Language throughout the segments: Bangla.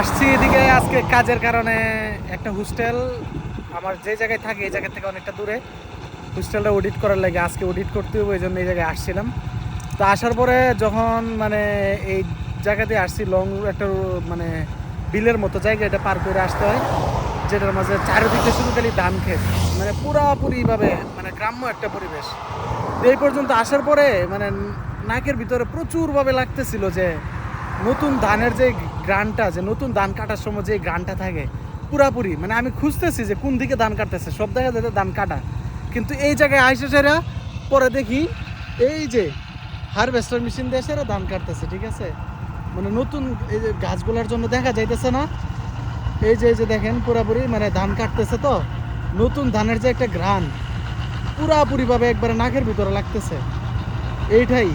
আসছি এদিকে আজকে কাজের কারণে একটা হোস্টেল আমার যে জায়গায় থাকি এই জায়গা থেকে অনেকটা দূরে। হোস্টেলটা অডিট করার লাগে, আজকে অডিট করতে হবে ওই জন্য এই জায়গায় আসছিলাম। তো আসার পরে যখন মানে এই জায়গা দিয়ে আসছি লং একটা মানে বিলের মতো জায়গা এটা পার করে আসতে হয়, যেটার মাঝে চারিদিকে শুধু খালি ধান ক্ষেত। মানে পুরাপুরিভাবে মানে গ্রাম্য একটা পরিবেশ। এই পর্যন্ত আসার পরে মানে নাকের ভিতরে প্রচুরভাবে লাগতেছিল যে নতুন ধানের যে গ্রানটা যে নতুন ধান কাটার সময় যে গ্রানটা থাকে, পুরাপুরি। মানে আমি খুঁজতেছি যে কোন দিকে ধান কাটতেছে, সব দেখা যাচ্ছে ধান কাটা। কিন্তু এই জায়গায় আইসে সেরা, পরে দেখি এই যে হারভেস্টার মেশিন দিয়ে সেরা ধান কাটতেছে, ঠিক আছে? মানে নতুন এই যে গাছগুলোর জন্য দেখা যাইতেছে না। এই যে এই যে দেখেন পুরাপুরি মানে ধান কাটতেছে তো। নতুন ধানের যে একটা ঘ্রাণ পুরাপুরিভাবে একবারে নাকের ভিতরে লাগতেছে। এইটাই।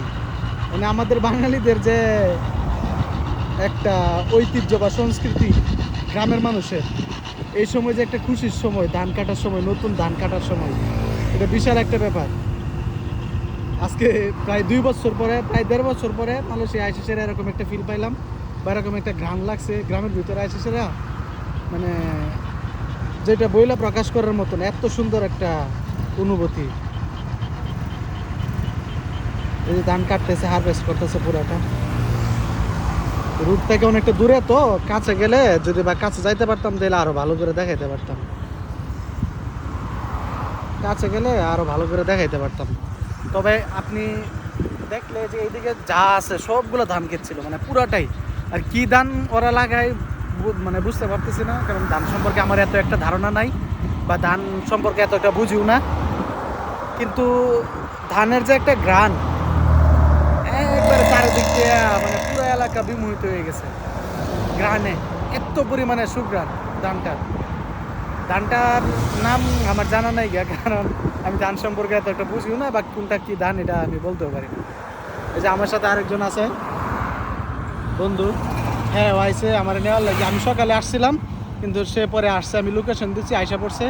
মানে আমাদের বাঙালিদের যে একটা ঐতিহ্য বা সংস্কৃতি গ্রামের মানুষের। এই সময় যে একটা খুশির সময়, ধান কাটার সময়, নতুন ধান কাটার সময়, এটা বিশাল একটা ব্যাপার। আজকে প্রায় দুই বছর পরে, প্রায় দেড় বছর পরে মালয়েশিয়া আইসিসের এরকম একটা ফিল পাইলাম বা এরকম একটা ঘ্রাণ লাগছে গ্রামের ভিতরে আইসিসেরা মানে যেটা বইলা প্রকাশ করার মতন এত সুন্দর একটা অনুভূতি। এই যে ধান কাটতেছে হারভেস্ট করতেছে পুরাটা। রুট থেকে অনেকটা দূরে তো, কাছে গেলে যদি বা কাছে যাইতে পারতাম তাহলে আরও ভালো করে দেখাইতে পারতাম। কাছে গেলে আরও ভালো করে দেখাইতে পারতাম। তবে আপনি দেখলে যে এইদিকে যা আছে সবগুলো ধান খেচ্ছিল মানে পুরাটাই। আর কি ধান ওরা লাগায় মানে বুঝতে পারতেছি না, কারণ ধান সম্পর্কে আমার এত একটা ধারণা নাই, বা ধান সম্পর্কে এত একটা বুঝিও না। কিন্তু ধানের যে একটা গ্রান, একবারে চারিদিক দিয়ে মানে এলাকা বিমোহিত হয়ে গেছে। গ্রানে এত পরিমাণে সুগ্রান ধানটার। ধানটার নাম আমার জানা নাই গিয়া, কারণ আমি ধান সম্পর্কে এত একটা বুঝিও না, বা কোনটা কি ধান এটা আমি বলতেও পারি না। এই যে আমার সাথে আরেকজন আছে। বন্ধু হ্যাঁ আইসে আমার নেওয়ার লাগে। আমি সকালে আসছিলাম, কিন্তু সে পরে আসছে, আমি লোকেশন দিচ্ছি, আইসা পড়ছে।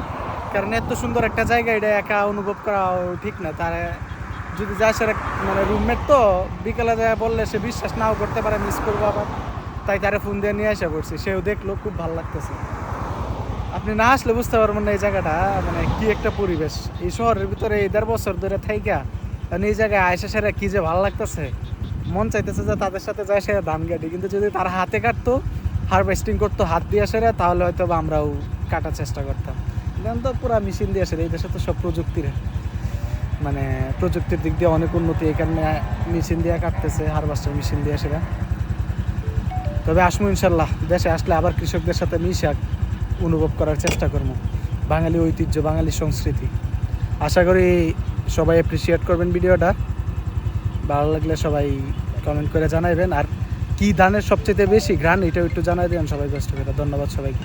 কারণ এত সুন্দর একটা জায়গা, এটা একা অনুভব করা ঠিক না। তার যদি যায় সে মানে রুমমেট তো বিকেলে যায় বললে সে বিশ্বাস নাও করতে পারে মিস করব আবার। তাই তারে ফোন দিয়ে নিয়ে আসা করছি। সেও দেখল, খুব ভালো লাগতেছে। আপনি না আসলে বুঝতে পারবেন না এই জায়গাটা মানে কি একটা পরিবেশ। এই শহরের ভিতরে এই দেড় বছর ধরে থাইকা মানে এই জায়গায় আয়সা সেরা কী যে ভালো লাগতেছে। মন চাইতেছে যে তাদের সাথে যায় সেরা ধান কাটি। কিন্তু যদি তার হাতে কাটতো হারভেস্টিং করতো, হাত দিয়ে সেরা, তাহলে হয়তো আমরাও কাটার চেষ্টা করতাম। তো পুরো মেশিন দিয়ে সেরা, এই দেশে তো সব প্রযুক্তির। মানে প্রযুক্তির দিক দিয়ে অনেক উন্নতি এখানে মেশিন দিয়ে কাটতেছে হারভেস্টার মেশিন দিয়ে সেরা তবে আসমু ইনশাল্লাহ, দেশে আসলে আবার কৃষকদের সাথে মিশা অনুভব করার চেষ্টা করব। বাঙালি ঐতিহ্য, বাঙালি সংস্কৃতি। আশা করি সবাই অ্যাপ্রিসিয়েট করবেন ভিডিওটা। ভালো লাগলে সবাই কমেন্ট করে জানাইবেন। আর কি ধানের সবচেয়ে বেশি ঘ্রাণ, এটাও একটু জানাই দেবেন সবাই কষ্ট করে। ধন্যবাদ সবাইকে।